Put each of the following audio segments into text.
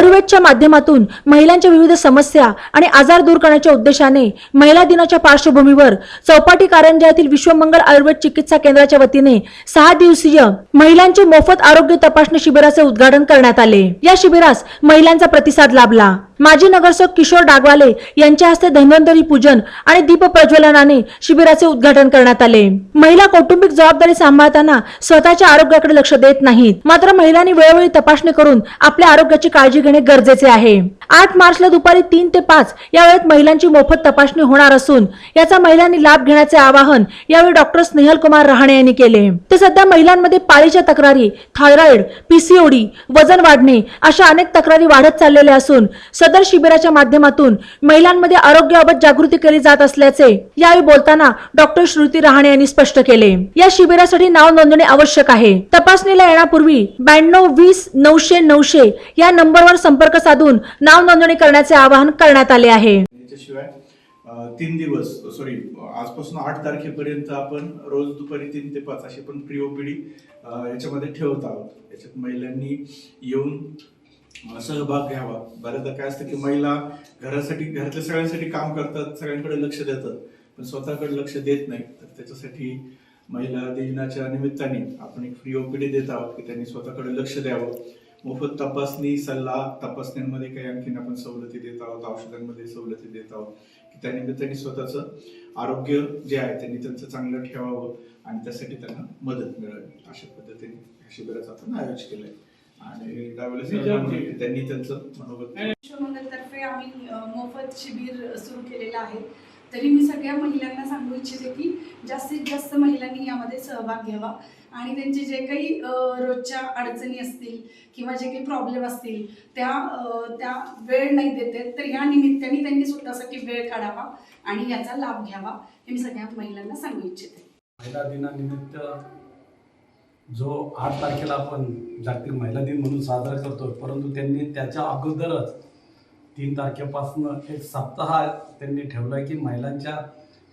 आयुर्वेदच्या माध्यमातून महिलांच्या विविध समस्या आणि आजार दूर करण्याच्या उद्देशाने महिला दिनाच्या पार्श्वभूमीवर चौपाटी कारंजातील विश्वमंगल आयुर्वेद चिकित्सा केंद्राच्या वतीने सहा दिवसीय महिलांचे मोफत आरोग्य तपासणी शिबिराचे उद्घाटन करण्यात आले. या शिबिरास महिलांचा प्रतिसाद लाभला. माजी नगरसेवक किशोर डागवाले यांच्या हस्ते धन्वंतरी पूजन आणि दीप प्रज्वलनाने शिबिराचे उद्घाटन करण्यात आले. महिला कौटुंबिक जबाबदारी सांभाळताना स्वतःच्या आरोग्याकडे लक्ष देत नाहीत. मात्र महिलांनी वेळोवेळी तपासणी करून आपल्या आरोग्याची काळजी घेणे गरजेचे आहे. आठ मार्चला दुपारी तीन ते पाच या वेळेत महिलांची मोफत तपासणी होणार असून याचा महिलांनी लाभ घेण्याचे आवाहन यावेळी डॉक्टर स्नेहल कुमार रहाणे यांनी केले. ते सध्या महिलांमध्ये पाळीच्या तक्रारी थायरॉइड पीसीओडी वजन वाढणे अशा अनेक तक्रारी वाढत चाललेल्या असून सदर शिबिराच्या माध्यमातून महिलांमध्ये आरोग्याबाबत जागृती केली जात असल्याचे यावेळी बोलताना डॉक्टर श्रुती रहाणे यांनी स्पष्ट केले. या शिबिरासाठी नाव नोंदणी आवश्यक आहे. तपासणीला येण्यापूर्वी ब्याण्णव वीस नऊशे नऊशे या नंबरवर संपर्क साधून नाव नोंदणी करण्याचे आवाहन करण्यात आले आहे. तीन दिवस सॉरी आजपासून आठ तारखेपर्यंत आपण रोज दुपारी तीन ते पाच अशी पण प्री ओपीडी याच्यामध्ये ठेवत आहोत. याच्यात महिलांनी येऊन सहभाग घ्यावा. बऱ्याचदा काय असतं की महिला घरासाठी घरातल्या सगळ्यांसाठी काम करतात सगळ्यांकडे लक्ष देतात पण स्वतःकडे लक्ष देत नाही. तर त्याच्यासाठी महिला दिनाच्या निमित्ताने आपण एक फ्री ओपीडी देत आहोत की त्यांनी स्वतःकडे लक्ष द्यावं. मोफत तपासणी सल्ला तपासण्यांमध्ये काही आणखीन आपण सवलती देत आहोत औषधांमध्ये सवलती देत आहोत की त्या निमित्ताने स्वतःचं आरोग्य जे आहे त्यांनी त्यांचं चांगलं ठेवावं आणि त्यासाठी त्यांना मदत मिळावी. अशा पद्धतीने शिबिराचं आपण आयोजन केलंय. आणि त्यावेळेस त्यांनी त्यांचं मनोगत विश्वमंगलतर्फे आम्ही मोफत शिबिर सुरू केलेलं आहे. तरी मी सगळ्या महिलांना सांगू इच्छिते की जास्तीत जास्त महिलांनी यामध्ये सहभाग घ्यावा. आणि त्यांचे जे काही रोजच्या अडचणी असतील किंवा जे काही प्रॉब्लेम असतील त्या त्या वेळ नाही देते. तर या निमित्ताने त्यांनी स्वतःसाठी वेळ काढावा आणि याचा लाभ घ्यावा हे मी सगळ्या महिलांना सांगू इच्छिते. महिला दिनानिमित्त जो आठ तारखेला आपण जागतिक महिला दिन म्हणून साजरा करतो परंतु त्यांनी त्याच्या अगोदरच तीन तारखेपासून एक सप्ताह त्यांनी ठेवला आहे की महिलांच्या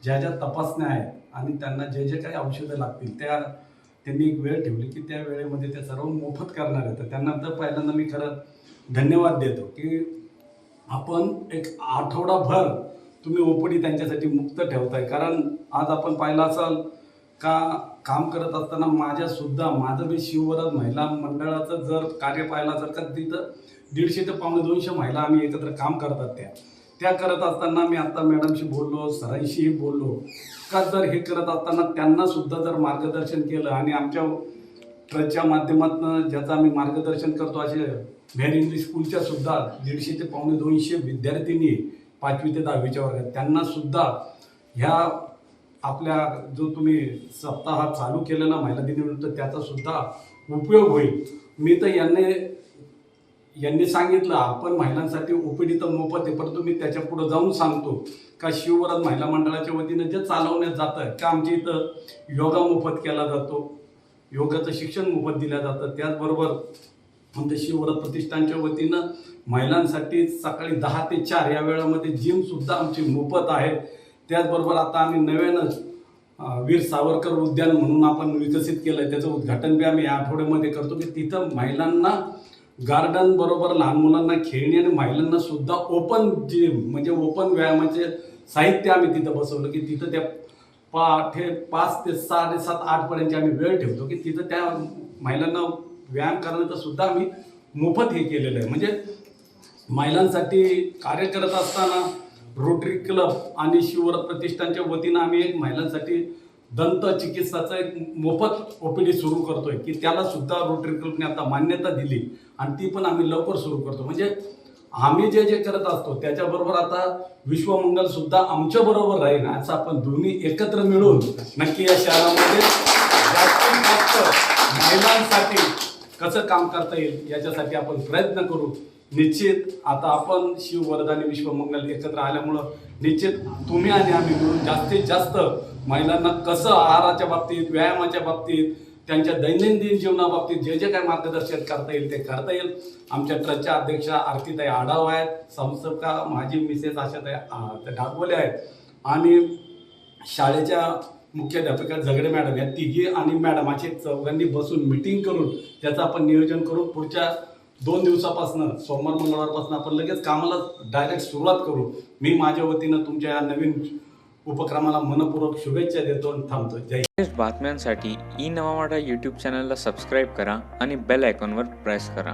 ज्या ज्या तपासण्या आहेत आणि त्यांना जे जे काही औषधं लागतील त्या त्यांनी एक वेळ ठेवली की त्या वेळेमध्ये ते सर्व मोफत करणार आहे तर त्यांना तर पहिल्यांदा मी खरं धन्यवाद देतो की आपण एक आठवडाभर तुम्ही ओपडी त्यांच्यासाठी मुक्त ठेवताय. कारण आज आपण पाहिलं असाल का काम करत असताना माझ्या सुद्धा माझं मी शिववरात महिला मंडळाचं जर कार्य पाहिलं तर का तिथं दीडशे ते पावणे दोनशे महिला आम्ही एकत्र काम करतात त्या. त्या करत असताना मी आता मॅडमशी बोललो सरांशीही बोललो. का जर हे करत असताना त्यांना सुद्धा जर मार्गदर्शन केलं आणि आमच्या ट्रस्टच्या माध्यमातून ज्याचं आम्ही मार्गदर्शन करतो असे व्हॅन इंग्लिश स्कूलच्या सुद्धा दीडशे ते पावणे दोनशे विद्यार्थिनी पाचवी ते दहावीच्या वर्गात त्यांना सुद्धा ह्या आपल्या जो तुम्ही सप्ताह चालू केलेला महिला दिनानिमित्त त्याचा सुद्धा उपयोग होईल. मी तर यांनी यांनी सांगितलं आपण महिलांसाठी ओपीडी तर मोफत आहे परंतु मी त्याच्या पुढे जाऊन सांगतो का शिववरात महिला मंडळाच्या वतीनं जे चालवण्यात जातं का आमच्या इथं योगा मोफत केला जातो योगाचं शिक्षण मोफत दिलं जातं त्याचबरोबर आमच्या शिवव्रत प्रतिष्ठानच्या वतीनं महिलांसाठी सकाळी दहा ते चार या वेळामध्ये जिमसुद्धा आमची मोफत आहे त्याचबरोबर आता आम्ही नव्यानंच वीर सावरकर उद्यान म्हणून आपण विकसित केलं आहे त्याचं उद्घाटन बी आम्ही या आठवड्यामध्ये करतो की तिथं महिलांना गार्डन बरोबर लहान मुलांना खेळणी आणि महिलांना सुद्धा ओपन जिम म्हणजे ओपन व्यायामाचे साहित्य आम्ही तिथं बसवलं की तिथं त्या पाठे पाच ते साडेसात सात आठपर्यंत आम्ही वेळ ठेवतो की तिथं त्या महिलांना व्यायाम करण्याचं सुद्धा आम्ही मोफत हे केलेलं आहे. म्हणजे महिलांसाठी कार्य करत असताना रोटरी क्लब आणि शिवर प्रतिष्ठानच्या वतीनं आम्ही एक महिलांसाठी दंत चिकित्साचं एक मोफत ओपीडी सुरू करतोय की त्याला सुद्धा रोटरी क्लबने आता मान्यता दिली आणि ती पण आम्ही लवकर सुरू करतो. म्हणजे आम्ही जे जे करत असतो त्याच्याबरोबर आता विश्वमंगल सुद्धा आमच्या बरोबर राहील असं आपण दोन्ही एकत्र मिळून नक्की या शहरामध्ये जास्तीत जास्त महिलांसाठी कसं काम करता येईल याच्यासाठी आपण प्रयत्न करू. निश्चित आता आपण शिववरद आणि विश्वमंगल एकत्र आल्यामुळं निश्चित तुम्ही आणि आम्ही मिळून जास्तीत जास्त महिलांना कसं आहाराच्या बाबतीत व्यायामाच्या बाबतीत त्यांच्या दैनंदिन जीवनाबाबतीत जे जे काय मार्गदर्शन करता येईल ते करता येईल. आमच्या ट्रस्टच्या अध्यक्षा आरतीताई आढाव आहेत संस्थका माझी मिसेस आशाताई आ, त्या डागवले आहेत. आणि शाळेच्या मुख्याध्यापिका झगडे मॅडम या तिघी आणि मॅडम असे चौघांनी बसून मिटिंग करून त्याचं आपण नियोजन करून पुढच्या दोन दिवसापासून सोमवार मंगळवारपासून आपण लगेच कामाला डायरेक्ट सुरुवात करू. मी माझ्या वतीनं तुमच्या या नवीन उपक्रमाला मनपूर्वक शुभेच्छा देतो आणि थांबतो जय लेटेस्ट बातम्यांसाठी ई नवा यूट्यूब चॅनलला सबस्क्राईब करा आणि बेल आयकॉनवर प्रेस करा.